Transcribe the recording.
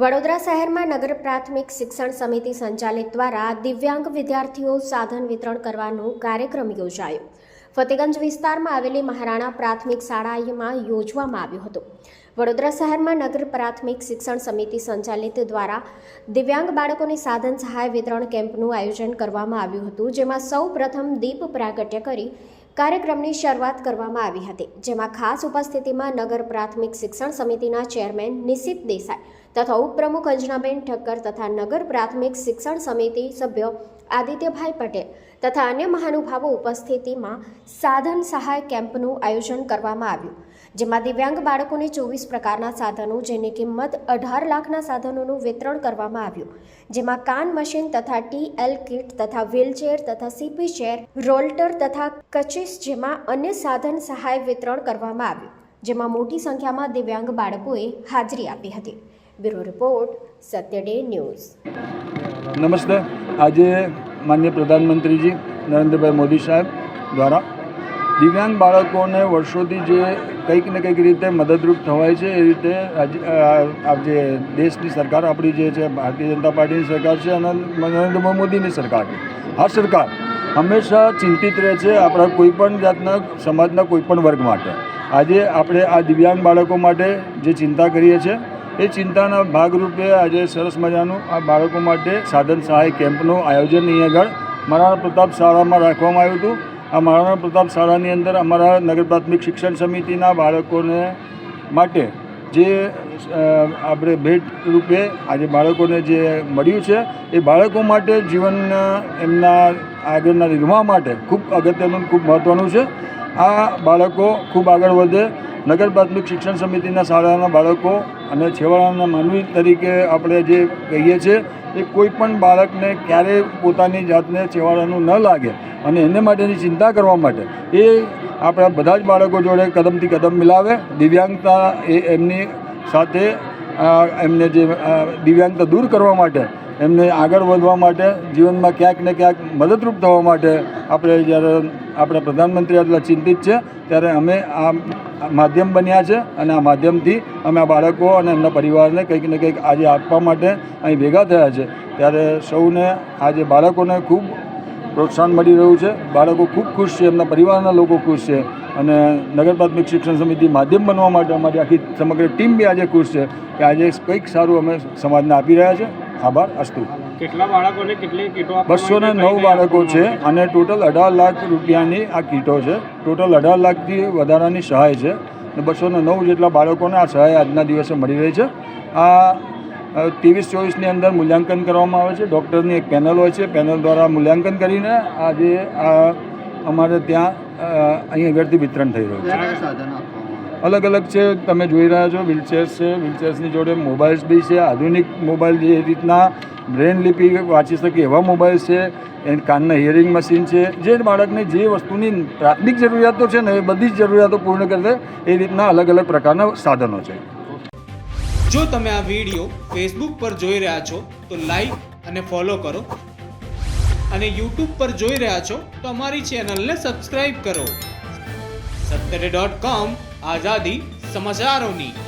વડોદરા શહેરમાં નગર પ્રાથમિક શિક્ષણ સમિતિ સંચાલિત દ્વારા દિવ્યાંગ વિદ્યાર્થીઓ સાધન વિતરણ કરવાનો કાર્યક્રમ યોજાયો. ફતેગંજ વિસ્તારમાં આવેલી મહારાણા પ્રાથમિક શાળામાં યોજવામાં આવ્યો હતો. વડોદરા શહેરમાં નગર પ્રાથમિક શિક્ષણ સમિતિ સંચાલિત દ્વારા દિવ્યાંગ બાળકોને સાધન સહાય વિતરણ કેમ્પનું આયોજન કરવામાં આવ્યું હતું, જેમાં સૌ દીપ પ્રાગટ્ય કરી કાર્યક્રમની શરૂઆત કરવામાં આવી હતી, જેમાં ખાસ ઉપસ્થિતિમાં નગર પ્રાથમિક શિક્ષણ સમિતિના ચેરમેન નિશિત દેસાઈ તથા ઉપપ્રમુખ અંજનાબેન ઠક્કર તથા નગર પ્રાથમિક શિક્ષણ સમિતિ સભ્ય આદિત્યભાઈ પટેલ તથા અન્ય મહાનુભાવો ઉપસ્થિતિમાં સાધન સહાય કેમ્પનું આયોજન કરવામાં આવ્યું. જેમાં દિવ્યાંગ બાળકોને ચોવીસ પ્રકારના સાધનો, જેની કિંમત અઢાર લાખના સાધનોનું વિતરણ કરવામાં આવ્યું. જેમાં કાન મશીન તથા ટી એલ કિટ તથા વ્હીલચેર તથા સીપી ચેર, રોલ્ટર તથા કચીસ જેમાં અન્ય સાધન સહાય વિતરણ કરવામાં આવ્યું. જેમાં મોટી સંખ્યામાં દિવ્યાંગ બાળકોએ હાજરી આપી હતી. Bureau report Satya day news. નમસ્તે. આજે માન્ય પ્રધાનમંત્રીજી નરેન્દ્રભાઈ મોદી સાહેબ દ્વારા દિવ્યાંગ બાળકોને વર્ષોથી જે કંઈક ને કંઈક રીતે મદદરૂપ થવાય છે, એ રીતે આ જે દેશની સરકાર, આપણી જે છે, ભારતીય જનતા પાર્ટીની સરકાર છે, અને નરેન્દ્ર મોદીની સરકાર આ સરકાર હંમેશા ચિંતિત રહે છે આપણા કોઈપણ જાતના, સમાજના કોઈપણ વર્ગ માટે. આજે આપણે આ દિવ્યાંગ બાળકો માટે જે ચિંતા કરીએ છીએ, એ ચિંતાના ભાગરૂપે આજે સરસ મજાનું આ બાળકો માટે સાધન સહાય કેમ્પનું આયોજન અહીં આગળ મહારાણા પ્રતાપ શાળામાં રાખવામાં આવ્યું હતું. આ મહારાણા પ્રતાપ શાળાની અંદર અમારા નગર પ્રાથમિક શિક્ષણ સમિતિના બાળકોને માટે જે આપણે ભેટ રૂપે આજે બાળકોને જે મળ્યું છે, એ બાળકો માટે જીવન એમના આગળના નિર્વાહ માટે ખૂબ અગત્યનું, ખૂબ મહત્ત્વનું છે. આ બાળકો ખૂબ આગળ વધે નગર પ્રાથમિક શિક્ષણ સમિતિના શાળાના બાળકો અને છેવાડાના માનવી તરીકે આપણે જે કહીએ છીએ એ કોઈ પણ બાળકને ક્યારેય પોતાની જાતને છેવાડાનું ન લાગે અને એને માટેની ચિંતા કરવા માટે એ આપણા બધા જ બાળકો જોડે કદમથી કદમ મિલાવે. દિવ્યાંગતા એ એમની સાથે એમને જે દિવ્યાંગતા દૂર કરવા માટે, એમને આગળ વધવા માટે, જીવનમાં ક્યાંક ને ક્યાંક મદદરૂપ થવા માટે આપણે જ્યારે આપણા પ્રધાનમંત્રી આટલા ચિંતિત છે, ત્યારે અમે આ માધ્યમ બન્યા છે અને આ માધ્યમથી અમે આ બાળકો અને એમના પરિવારને કંઈક ને કંઈક આજે આપવા માટે અહીં ભેગા થયા છે. ત્યારે સૌને આજે બાળકોને ખૂબ પ્રોત્સાહન મળી રહ્યું છે. બાળકો ખૂબ ખુશ છે, એમના પરિવારના લોકો ખુશ છે અને નગર પ્રાથમિક શિક્ષણ સમિતિ માધ્યમ બનવા માટે અમારી આખી સમગ્ર ટીમ બી આજે ખુશ છે કે આજે કંઈક સારું અમે સમાજને આપી રહ્યા છે. આભાર, અસ્તુ. કેટલા બાળકોને કેટલી કીટો બસો ને નવ બાળકો છે અને ટોટલ અઢાર લાખ રૂપિયાની આ કીટો છે. ટોટલ અઢાર લાખથી વધારાની સહાય છે. અને બસો ને નવ જેટલા બાળકોને આ સહાય આજના દિવસે મળી રહી છે. આ ત્રેવીસ ચોવીસની અંદર મૂલ્યાંકન કરવામાં આવે છે. ડૉક્ટરની એક પેનલ હોય છે. પેનલ દ્વારા મૂલ્યાંકન કરીને આજે આ અમારે ત્યાં અહીં આગળથી વિતરણ થઈ રહ્યું છે. અલગ અલગ છે. તમે જોઈ રહ્યા છો વ્હીલચેર્સ છે. વ્હીલચેર્સની જોડે મોબાઈલ્સ બી છે. આધુનિક મોબાઈલ જે રીતના બ્રેન લિપિ વાંચી શકે એવા મોબાઈલ છે એન્ડ કાનના હિયરિંગ મશીન છે. જે બાળકને જે વસ્તુની પ્રાથમિક જરૂરિયાતો છે ને એ બધી જ જરૂરિયાતો પૂર્ણ કરશે એ રીતના અલગ અલગ પ્રકારના સાધનો છે. જો તમે આ વીડિયો ફેસબુક પર જોઈ રહ્યા છો, તો લાઈક અને ફોલો કરો. અને યુટ્યુબ પર જોઈ રહ્યા છો, તો અમારી ચેનલને સબસ્ક્રાઈબ કરો. સત્તરે ડોટ કોમ આઝાદી સમાચારોની.